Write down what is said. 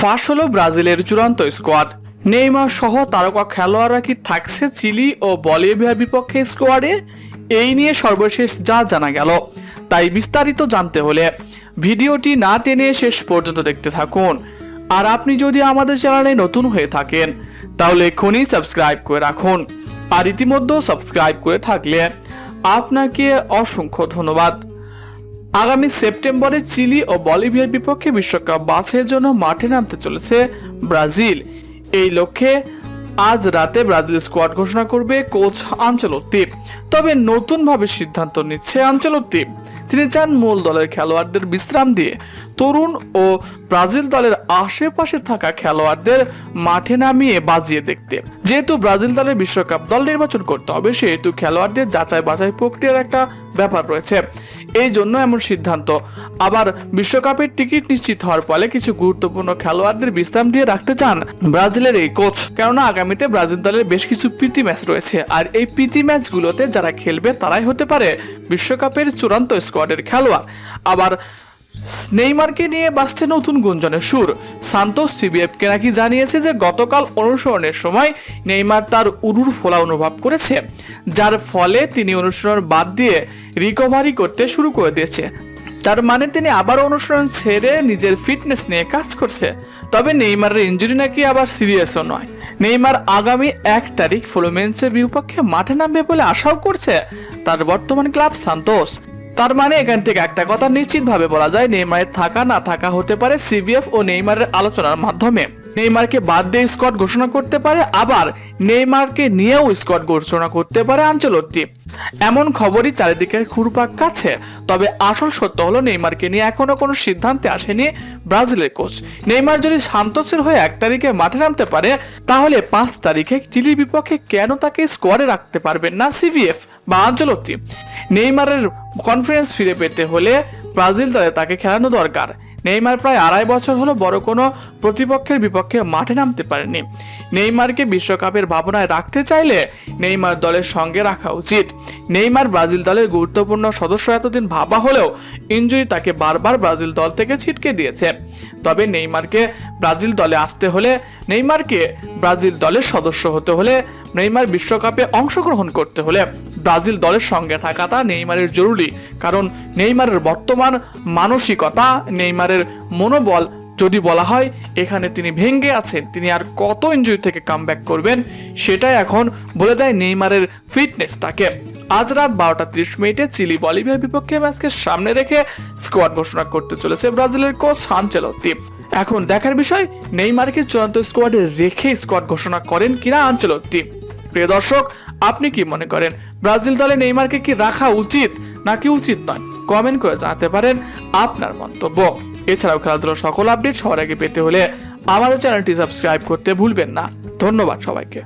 ফাঁস হলো ব্রাজিলের চূড়ান্ত স্কোয়াড। নেইমার সহ তারকা খেলোয়াড়রা কি থাকছে চিলি ও বলিভিয়ার বিপক্ষে স্কোয়াডে? এই নিয়ে সর্বশেষ যা জানা গেল, তাই বিস্তারিত জানতে হলে ভিডিওটি না টেনে শেষ পর্যন্ত দেখতে থাকুন। আর আপনি যদি আমাদের চ্যানেলে নতুন হয়ে থাকেন, তাহলে এক্ষুনি সাবস্ক্রাইব করে রাখুন। আর ইতিমধ্যে সাবস্ক্রাইব করে থাকলে আপনাকে অসংখ্য ধন্যবাদ। আগামী সেপ্টেম্বরে চিলি ও বলিভিয়ার বিপক্ষে বিশ্বকাপ বাছাইয়ের জন্য মাঠে নামতে চলেছে ব্রাজিল। এই লক্ষ্যে আজ রাতে ব্রাজিল স্কোয়াড ঘোষণা করবে কোচ আঞ্চলত্তি তবে নতুনভাবে সিদ্ধান্ত নিচ্ছে আঞ্চলত্তি তিনি চান মূল দলের খেলোয়াড়দের বিশ্রাম দিয়ে। তরুণ ও ব্রাজিল দলের আশেপাশে থাকা খেলোয়াড়দের মাঠে নামিয়ে বাজিয়ে দেখতে। যেহেতু ব্রাজিল দলের বিশ্বকাপ দল নির্বাচন করতে হবে, সেহেতু খেলোয়াড়দের যাচাই বাছাই প্রক্রিয়ার একটা ব্যাপার রয়েছে। এই জন্য এমন সিদ্ধান্ত। আবার বিশ্বকাপের টিকিট নিশ্চিত হওয়ার ফলে কিছু গুরুত্বপূর্ণ খেলোয়াড়দের বিশ্রাম দিয়ে রাখতে চান ব্রাজিলের এই কোচ। কেননা আগামীতে ব্রাজিল দলের বেশ কিছু প্রীতি ম্যাচ রয়েছে। আর এই প্রীতি ম্যাচগুলোতে যারা খেলবে, তারাই হতে পারে বিশ্বকাপের চূড়ান্ত স্কোয়াডের খেলোয়াড়। আবার নেইমারকে নিয়ে বাঁচছে নতুন গুঞ্জনের সুর। সান্তোস সিবিএফকে নাকি জানিয়েছে যে গতকাল অনুসরণের সময় নেইমার তার উরুর ফোলা অনুভব করেছে, যার ফলে তিনি অনুসরণ বাদ দিয়ে রিকভারি করতে শুরু করে দিয়েছে। তার মানে তিনি আবার অনুসরণ ছেড়ে নিজের ফিটনেস নিয়ে কাজ করছে। তবে নেইমারের ইঞ্জুরি নাকি আবার সিরিয়াসও নয়। নেইমার আগামী এক তারিখ ফ্লোমেন্সের বিপক্ষে মাঠে নামবে বলে আশাও করছে তার বর্তমান ক্লাব সান্তোস। তার মানে এখান থেকে একটা কথা নিশ্চিতভাবে বলা যায়, নেইমারের থাকা না থাকা হতে পারে সিবিএফ ও নেইমারের আলোচনার মাধ্যমে। নেইমারকে বাদ দিয়ে স্কোয়াড ঘোষণা করতে পারে, আবার নেইমারকে নিয়েও স্কোয়াড ঘোষণা করতে পারে আঞ্চলটি এমন খবরই চারিদিকে ঘুরপাক কাছে তবে আসল সত্য হলো, নেইমারকে নিয়ে এখনও কোনো সিদ্ধান্তে আসেনি ব্রাজিলের কোচ। নেইমার যদি সান্তোসের হয়ে এক তারিখে মাঠে নামতে পারে, তাহলে পাঁচ তারিখে চিলির বিপক্ষে কেন তাকে স্কোয়াডে রাখতে পারবেন না সিভিএফ বা আঞ্চলতি নেইমারের কনফিডেন্স ফিরে পেতে হলে ব্রাজিল দলে তাকে খেলানো দরকার। নেইমার প্রায় আড়াই বছর হলো বড় কোনো প্রতিপক্ষের বিপক্ষে মাঠে নামতে পারেনি নেইমারকে বিশ্বকাপের ভাবনায় রাখতে চাইলে নেইমার দলের সঙ্গে রাখা উচিত। নেইমার ব্রাজিল দলের গুরুত্বপূর্ণ সদস্য এতদিন ভাবা হলেও ইঞ্জুরি তাকে বারবার ব্রাজিল দল থেকে ছিটকে দিয়েছে। তবে নেইমারকে ব্রাজিল দলে আসতে হলে, নেইমারকে ব্রাজিল দলের সদস্য হতে হলে নেইমার বিশ্বকাপে অংশগ্রহণ করতে হলে ব্রাজিল দলের সঙ্গে থাকাটা নেইমারের জরুরি, কারণ নেইমারের বর্তমান মানসিকতা, নেইমারের মনোবল যদি বলা হয়, এখানে তিনি ভেঙ্গে আছেন। তিনি আর কত ইঞ্জুরি থেকে কাম করবেন, সেটাই এখন বলে দেয় নেইমারের ফিটনেস তাকে। আজ রাত বারোটা ত্রিশ মিনিটে চিলি বলিভিয়ার বিপক্ষে ম্যাচকে সামনে রেখে স্কোয়াড ঘোষণা করতে চলেছে ব্রাজিলের কোচ আনচেলত্তি এখন দেখার বিষয়, নেইমারকে চূড়ান্ত স্কোয়াডে রেখে স্কোয়াড ঘোষণা করেন কিনা আনচেলত্তি প্রিয় দর্শক, আপনি কি মনে করেন, ব্রাজিল দলে নেইমারকে কি রাখা উচিত নাকি উচিত নয়? কমেন্ট করে জানাতে পারেন আপনার মন্তব্য। এছাড়াও খেলাধুলার সকল আপডেট সবার আগে পেতে হলে আমাদের চ্যানেলটি সাবস্ক্রাইব করতে ভুলবেন না। ধন্যবাদ সবাইকে।